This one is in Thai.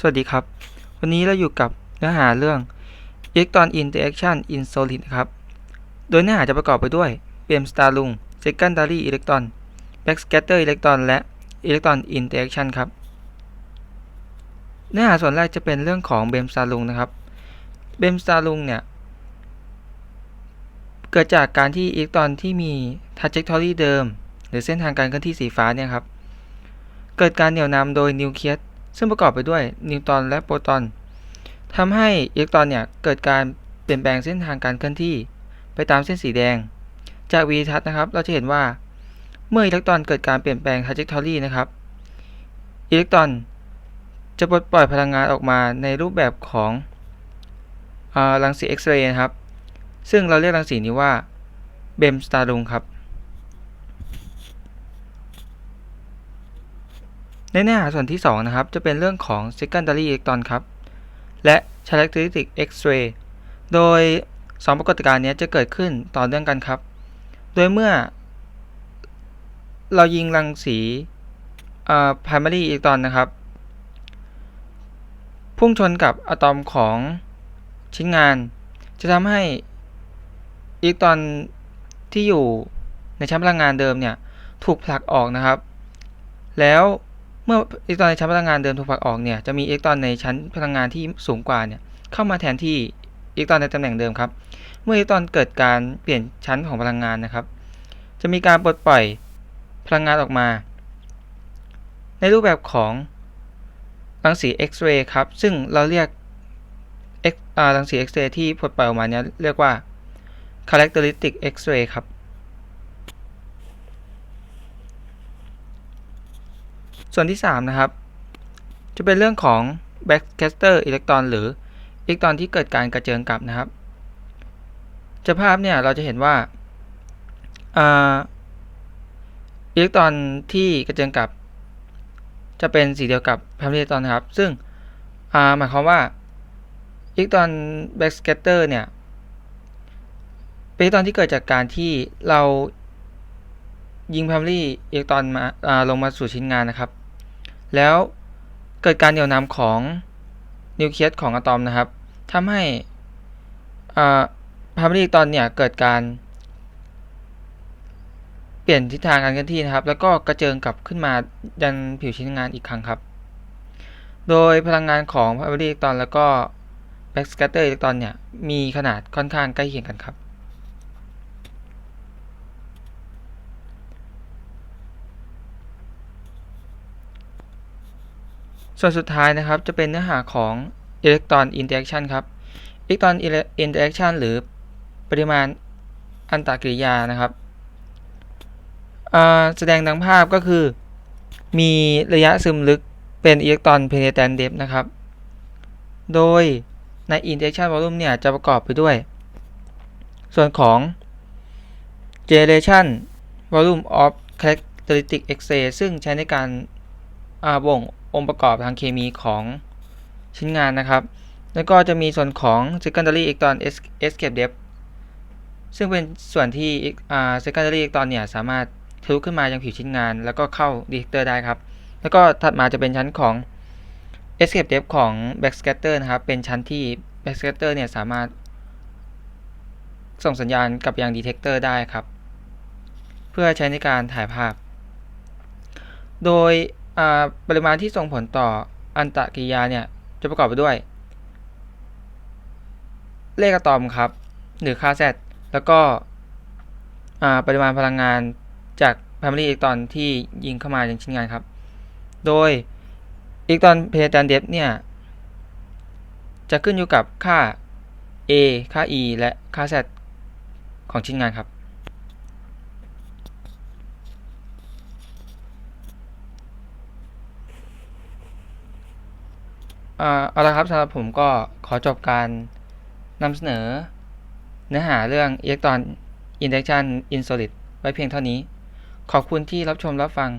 สวัสดีครับ วันนี้เราอยู่กับเนื้อหาเรื่อง Electron Interaction in Solid นะครับ โดยเนื้อหาจะประกอบไปด้วย Beam Starlung Secondary Electron Backscatter Electron และ Electron Interaction ครับ เนื้อหาส่วนแรกจะเป็นเรื่องของ Beam Starlung นะครับ Beam Starlung เนี่ย เกิดจากการที่อิเล็กตรอนที่มี trajectory เดิม หรือเส้นทางการเคลื่อนที่สีฟ้าเนี่ยครับ เกิดการเหนี่ยวนำโดยนิวเคลียส ซึ่งประกอบไปด้วยนิวตรอนและโปรตอนทำให้อิเล็กตรอนเนี่ยเกิดการเปลี่ยนแปลงเส้นทางการเคลื่อนที่ ไปตามเส้นสีแดง จากวีทัศน์นะครับ เราจะเห็นว่าเมื่ออิเล็กตรอนเกิดการเปลี่ยนแปลง trajectory นะครับ อิเล็กตรอนจะปลดปล่อยพลังงานออกมาในรูปแบบของรังสีเอ็กซเรย์นะครับ ซึ่งเราเรียกรังสีนี้ว่าเบมสตารุงครับ ในเนื้อหาส่วนที่ 2 นะครับ จะเป็นเรื่องของ secondary electron ครับ และ characteristic X-ray โดย 2 ปรากฏการณ์นี้จะเกิดขึ้นต่อเนื่องกันครับ โดยเมื่อ เรายิงรังสี primary electron นะครับ พุ่งชนกับอะตอมของชิ้นงาน จะทำให้อิเล็กตรอนที่อยู่ในชั้นพลังงานเดิมเนี่ย ถูกผลักออกนะครับ แล้ว เมื่ออิเล็กตรอนในชั้นพลังงานเดิมถูกผลักออกเนี่ยจะมีอิเล็กตรอนในชั้นพลังงานที่สูงกว่าเนี่ยเข้ามาแทนที่อิเล็กตรอนในตำแหน่งเดิมครับเมื่ออิเล็กตรอนเกิดการเปลี่ยนชั้นของพลังงานนะครับ จะมีการปลดปล่อยพลังงานออกมา ในรูปแบบของรังสี X-ray ครับซึ่งเราเรียกรังสี X-ray ที่ปลดปล่อยออกมาเนี่ยเรียกว่า characteristic X-ray ครับ ส่วนที่ 3 นะครับ จะเป็นเรื่องของ backscatter electron หรืออิเล็กตรอนที่เกิดการกระเจิงกลับนะครับจากภาพเนี่ยเราจะเห็นว่าอิเล็กตรอนที่กระเจิงกลับ จะเป็นสีเดียวกับ primary electron นะครับ ซึ่งหมายความว่าอิเล็กตรอน backscatter เนี่ยเป็นอิเล็กตรอนที่เกิดจากการที่เรา ยิง primary อิเล็กตรอนมาาลงมาสู่ชิ้นงานนะครับ แล้วเกิดการเหนี่ยวนำของนิวเคลียสของอะตอมนะครับทำให้อ่า primary อิเล็กตรอนเนี่ยเกิดการ เปลี่ยนทิศทางการเคลื่อนที่นะครับ แล้วก็กระเจิงกลับขึ้นมายันผิวชิ้นงานอีกครั้งครับ โดยพลังงานของ primary อิเล็กตรอนแล้วก็ backscatter อิเล็กตรอนเนี่ยมีขนาดค่อนข้างใกล้เคียงกันครับ ส่วนสุดท้ายนะครับจะเป็นเนื้อหาของอิเล็กตรอนอินเตอร์แอคชันครับอิเล็กตรอนอินเตอร์แอคชันหรือปริมาณอันตรกิริยานะครับแสดงดังภาพก็คือ มีระยะซึมลึกเป็นอิเล็กตรอนเพเนแตนเดฟนะครับ โดยใน interaction volume เนี่ยจะประกอบไปด้วย ส่วนของ generation volume of characteristic x ซึ่งใช้ในการบ่ง องค์ประกอบทางเคมีของชิ้นงานนะครับ แล้วก็จะมีส่วนของ secondary electron escape depth ซึ่งเป็นส่วนที่ secondary electron เนี่ยสามารถทะลุขึ้นมายังผิวชิ้นงาน แล้วก็เข้า detector ได้ครับ แล้วก็ถัดมาจะเป็นชั้นของ escape depth ของ backscatter นะครับ เป็นชั้นที่ backscatter เนี่ยสามารถ ส่งสัญญาณกับยัง detector ได้ครับ เพื่อใช้ในการถ่ายภาพ โดย ปริมาณที่ส่งผลต่ออันตรกิริยาเนี่ยจะประกอบไปด้วย เลขอะตอมครับ หรือค่า Z แล้วก็ปริมาณพลังงานจาก primary electron ที่ยิงเข้ามายังชิ้นงานครับ โดยอิเล็กตรอนเพเนแตนเดฟเนี่ย จะขึ้นอยู่กับค่า A ค่า E และค่า Z ของชิ้นงานครับ เอาละครับสำหรับผมก็ขอจบการนำเสนอ เนื้อหาเรื่อง Electron Induction in Solid ไว้เพียงเท่านี้ ขอบคุณที่รับชมรับฟัง